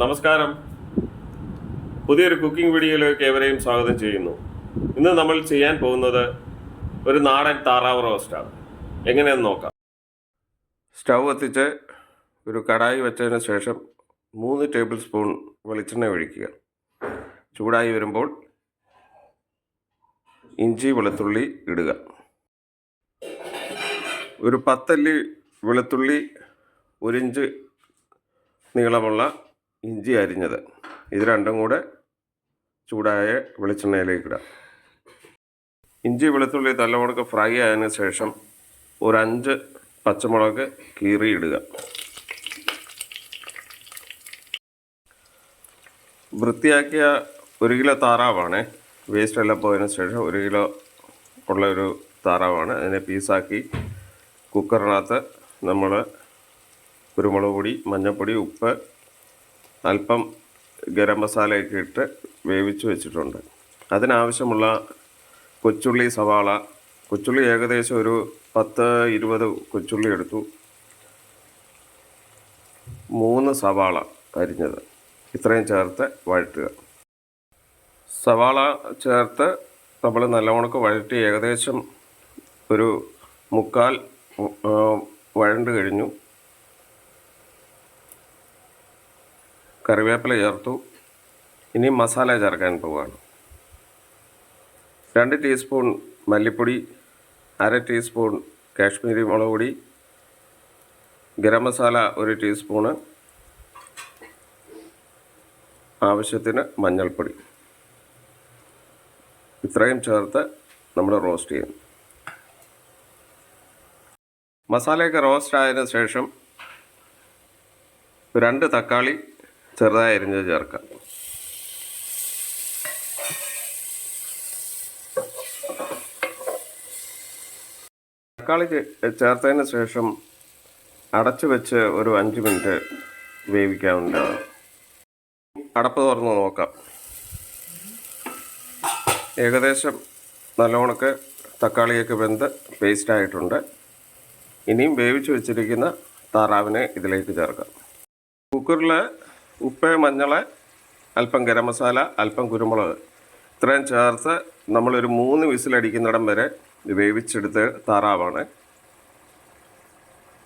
നമസ്കാരം. പുതിയൊരു കുക്കിംഗ് വീഡിയോയിലേക്ക് ഏവരെയും സ്വാഗതം ചെയ്യുന്നു. ഇന്ന് നമ്മൾ ചെയ്യാൻ പോകുന്നത് ഒരു നാടൻ താറാവ് റോസ്റ്റാണ് എങ്ങനെയെന്ന് നോക്കാം. സ്റ്റൗ കത്തിച്ച് ഒരു കടായി വെച്ചതിന് ശേഷം മൂന്ന് ടേബിൾ സ്പൂൺ വെളിച്ചെണ്ണ ഒഴിക്കുക. ചൂടായി വരുമ്പോൾ ഇഞ്ചി വെളുത്തുള്ളി ഇടുക. ഒരു പത്തല്ലി വെളുത്തുള്ളി ഒരിഞ്ച് നീളമുള്ള ഇഞ്ചി അരിഞ്ഞത്. ഇത് രണ്ടും കൂടെ ചൂടായ വെളിച്ചെണ്ണയിലേക്ക് ഇടാം. ഇഞ്ചി വെളുത്തുള്ളി തലമുളക് ഫ്രൈ ആയതിനു ശേഷം ഒരു അഞ്ച് പച്ചമുളക് കീറിയിടുക വൃത്തിയാക്കിയ ഒരു കിലോ താറാവാണ്. വേസ്റ്റ് എല്ലാം പോയതിനു ശേഷം ഒരു കിലോ ഉള്ള ഒരു താറാവാണ്. അതിനെ പീസാക്കി കുക്കറിനകത്ത് നമ്മൾ കുരുമുളക് പൊടി മഞ്ഞൾപ്പൊടി ഉപ്പ് അല്പം ഗരം മസാലയൊക്കെ ഇട്ട് വേവിച്ച് വെച്ചിട്ടുണ്ട്. അതിനാവശ്യമുള്ള കൊച്ചുള്ളി സവാള. കൊച്ചുള്ളി ഏകദേശം ഒരു പത്ത് ഇരുപത് കൊച്ചുള്ളി എടുത്തു. മൂന്ന് സവാള അരിഞ്ഞത്. ഇത്രയും ചേർത്ത് വഴറ്റുക. സവാള ചേർത്ത് നമ്മൾ നല്ലവണ്ണക്ക് വഴറ്റി ഏകദേശം ഒരു മുക്കാൽ വഴണ്ട് കഴിഞ്ഞു. കറിവേപ്പില ചേർത്തു. ഇനി മസാല ചേർക്കാൻ പോവുകയാണ് രണ്ട് ടീസ്പൂൺ മല്ലിപ്പൊടി അര ടീസ്പൂൺ കാശ്മീരി മുളക് പൊടി ഗരം മസാല ഒരു ടീസ്പൂണ് ആവശ്യത്തിന് മഞ്ഞൾപ്പൊടി. ഇത്രയും ചേർത്ത് നമ്മൾ റോസ്റ്റ് ചെയ്യും മസാലയൊക്കെ റോസ്റ്റ് ആയതിനു ശേഷം രണ്ട് തക്കാളി ചെറുതായി അരിഞ്ഞത് ചേർക്കാം. തക്കാളി ചേർത്തതിന് ശേഷം അടച്ചു വെച്ച് ഒരു അഞ്ച് മിനിറ്റ് വേവിക്കാവുന്നതാണ് അടപ്പ് തുറന്ന് നോക്കാം. ഏകദേശം നല്ലോണക്ക് തക്കാളിയൊക്കെ വെന്ത് പേസ്റ്റ് ആയിട്ടുണ്ട്. ഇനിയും വേവിച്ച് വെച്ചിരിക്കുന്ന താറാവിനെ ഇതിലേക്ക് ചേർക്കാം. കുക്കറിൽ ഉപ്പ് മഞ്ഞൾ അല്പം ഗരം മസാല അല്പം കുരുമുളക്. ഇത്രയും ചേർത്ത് നമ്മളൊരു മൂന്ന് വിസിലടിക്കുന്നിടം വരെ വേവിച്ചെടുത്ത് താറാവാണ്.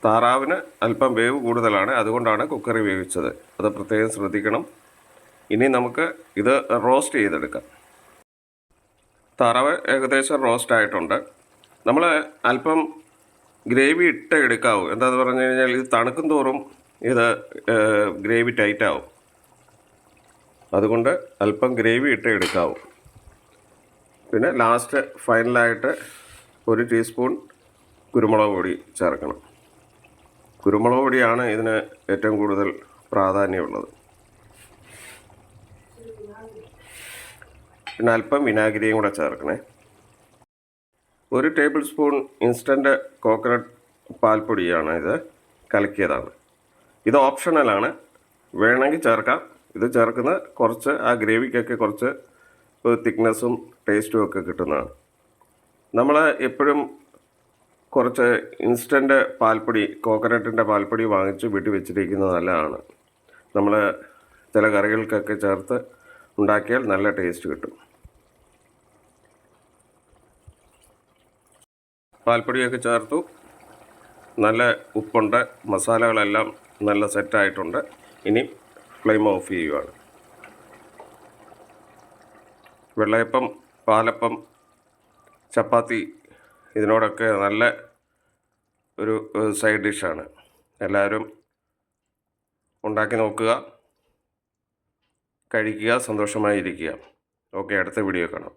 താറാവിന് അല്പം വേവ് കൂടുതലാണ് അതുകൊണ്ടാണ് കുക്കറി വേവിച്ചത്. അത് പ്രത്യേകം ശ്രദ്ധിക്കണം. ഇനി നമുക്ക് ഇത് റോസ്റ്റ് ചെയ്തെടുക്കാം. താറാവ് ഏകദേശം റോസ്റ്റ് ആയിട്ടുണ്ട്. നമ്മൾ അല്പം ഗ്രേവി ഇട്ട് എടുക്കാവൂ. എന്താണെന്ന് പറഞ്ഞു കഴിഞ്ഞാൽ ഇത് തണുക്കും തോറും ഇത് ഗ്രേവി ടൈറ്റ് ആവും. അതുകൊണ്ട് അല്പം ഗ്രേവി ഇട്ട് എടുക്കാവും. പിന്നെ ലാസ്റ്റ് ഫൈനലായിട്ട് ഒരു ടീസ്പൂൺ കുരുമുളക് പൊടി ചേർക്കണം. കുരുമുളക് പൊടിയാണ് ഇതിന് ഏറ്റവും കൂടുതൽ പ്രാധാന്യമുള്ളത്. പിന്നെ അല്പം വിനാഗിരിയും കൂടെ ചേർക്കണേ. ഒരു ടേബിൾ സ്പൂൺ ഇൻസ്റ്റന്റ് കോക്കനട്ട് പാൽപ്പൊടിയാണ് ഇത് കലക്കിയതാണ്. ഇത് ഓപ്ഷണലാണ് വേണമെങ്കിൽ ചേർക്കാം. ഇത് ചേർക്കുന്ന കുറച്ച് ആ ഗ്രേവിക്കൊക്കെ കുറച്ച് തിക്നെസ്സും ടേസ്റ്റും ഒക്കെ കിട്ടുന്നതാണ്. നമ്മൾ എപ്പോഴും കുറച്ച് ഇൻസ്റ്റന്റ് പാൽപ്പൊടി കോക്കനട്ടിന്റെ പാൽപ്പൊടി വാങ്ങിച്ച് വീട്ടിൽ വെച്ചിരിക്കുന്നത് നല്ലതാണ്. നമ്മൾ ചില കറികൾക്കൊക്കെ ചേർത്ത് ഉണ്ടാക്കിയാൽ നല്ല ടേസ്റ്റ് കിട്ടും. പാൽപ്പൊടിയൊക്കെ ചേർത്തു. നല്ല ഉപ്പുണ്ട് മസാലകളെല്ലാം നല്ല സെറ്റായിട്ടുണ്ട്. ഇനി ഫ്ലെയിം ഓഫ് ചെയ്യുകയാണ് വെള്ളയപ്പം പാലപ്പം ചപ്പാത്തി ഇതിനോടൊക്കെ നല്ല ഒരു സൈഡ് ഡിഷാണ്. എല്ലാവരും ഉണ്ടാക്കി നോക്കുക കഴിക്കുക സന്തോഷമായിരിക്കുക. ഓക്കെ അടുത്ത വീഡിയോ കാണാം.